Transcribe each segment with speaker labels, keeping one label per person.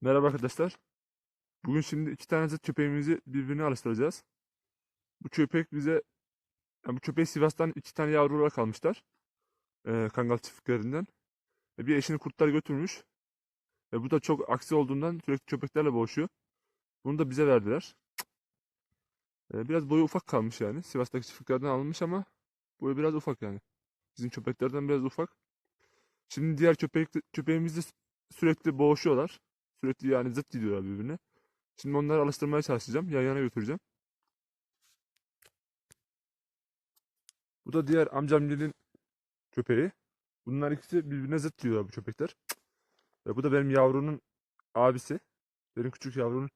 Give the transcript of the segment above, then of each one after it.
Speaker 1: Merhaba arkadaşlar. Bugün şimdi iki tane köpeğimizi birbirine alıştıracağız. Bu köpek bize, yani bu köpeği Sivas'tan iki tane yavru olarak almışlar. Ee, kangal çiftliklerinden. Ve bir eşini kurtlar götürmüş. Ve bu da çok aksi olduğundan sürekli köpeklerle boğuşuyor. Bunu da bize verdiler. Ee, biraz boyu ufak kalmış yani. Sivas'taki çiftliklerden alınmış ama boyu biraz ufak yani. Bizim köpeklerden biraz ufak. Şimdi diğer köpek, köpeğimizle sürekli boğuşuyorlar. Sürekli yani zıt gidiyorlar birbirine. Şimdi onları alıştırmaya çalışacağım. Yan yana götüreceğim. Bu da diğer amcamgilin köpeği. Bunlar ikisi birbirine zıt gidiyorlar bu köpekler. Ve bu da benim yavrunun abisi. Benim küçük yavrunun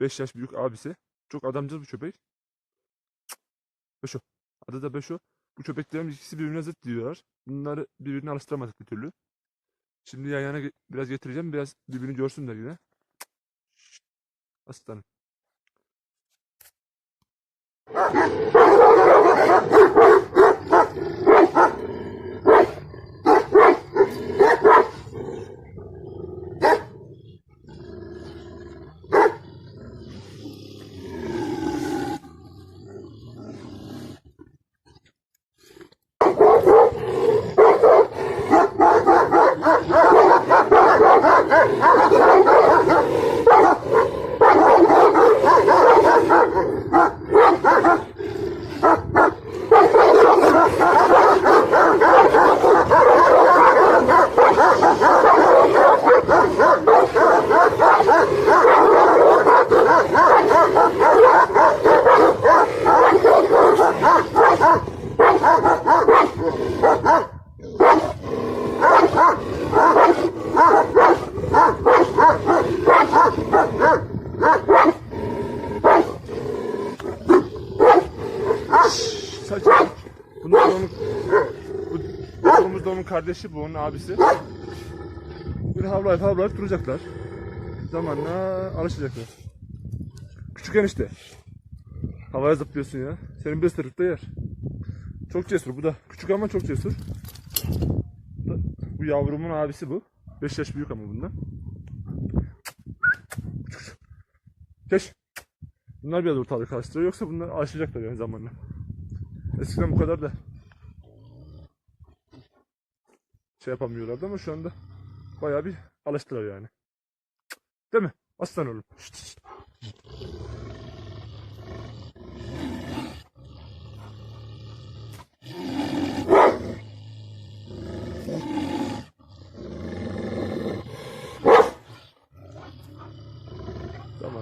Speaker 1: 5 yaş büyük abisi. Çok adamcıl bu köpek. Beşo. Adı da Beşo. Bu köpeklerin ikisi birbirine zıt gidiyorlar. Bunları birbirine alıştıramadık bir türlü. Şimdi yan yana biraz getireceğim. Biraz birbirini görsünler yine. Aslanım. Saç. Bunlar onun, bu, kolumuz da onun kardeşi, bu onun abisi. Böyle havlayıp havlayıp duracaklar. Zamanla alışacaklar. Küçük enişte. Havaya zıplıyorsun ya. Senin bir ısırık yer. Çok cesur bu da. Küçük ama çok cesur. Bu, da- bu yavrumun abisi bu. 5 yaş büyük ama bundan. Geç. Bunlar biraz ortalığı karıştırıyor. Yoksa bunlar alışacaklar yani zamanla. Eskiden bu kadar da şey yapamıyorlardı ama şu anda bayağı bir alıştılar yani. Değil mi? Aslan oğlum. Şşt, şşt.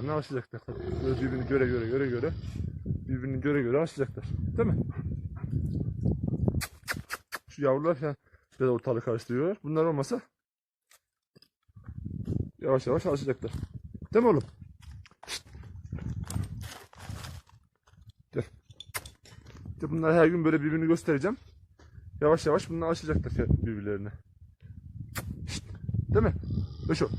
Speaker 1: Alışacaklar tabii. Böyle birbirini göre göre göre göre birbirini göre göre alışacaklar. Değil mi? Şu yavrular falan biraz ortalık karıştırıyorlar. Bunlar olmasa yavaş yavaş alışacaklar. Değil mi oğlum? Gel. İşte bunlar her gün böyle birbirini göstereceğim. Yavaş yavaş bunlar alışacaklar birbirlerine. Şşt. Değil mi? Beşo.